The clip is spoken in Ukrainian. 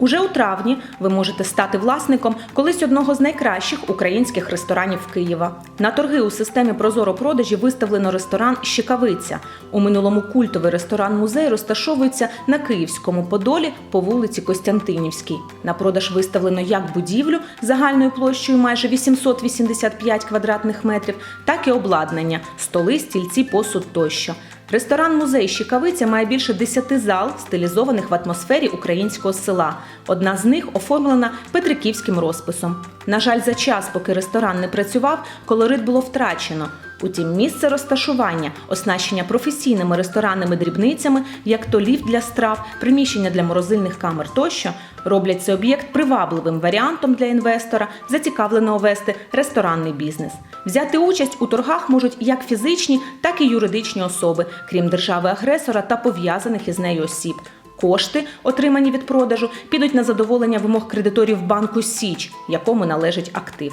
Уже у травні ви можете стати власником колись одного з найкращих українських ресторанів Києва. На торги у системі Прозоро продажі виставлено ресторан Щекавиця. У минулому культовий ресторан-музей розташовується на Київському Подолі по вулиці Костянтинівській. На продаж виставлено як будівлю загальною площею майже 885 квадратних метрів, так і обладнання, столи, стільці, посуд тощо. Ресторан-музей Щікавиця має більше 10 зал, стилізованих в атмосфері українського села. Одна з них оформлена петриківським розписом. На жаль, за час, поки ресторан не працював, колорит було втрачено. Утім, місце розташування, оснащення професійними ресторанними дрібницями, як то ліфт для страв, приміщення для морозильних камер тощо, роблять цей об'єкт привабливим варіантом для інвестора, зацікавленого вести ресторанний бізнес. Взяти участь у торгах можуть як фізичні, так і юридичні особи, крім держави-агресора та пов'язаних із нею осіб. Кошти, отримані від продажу, підуть на задоволення вимог кредиторів банку Січ, якому належить актив.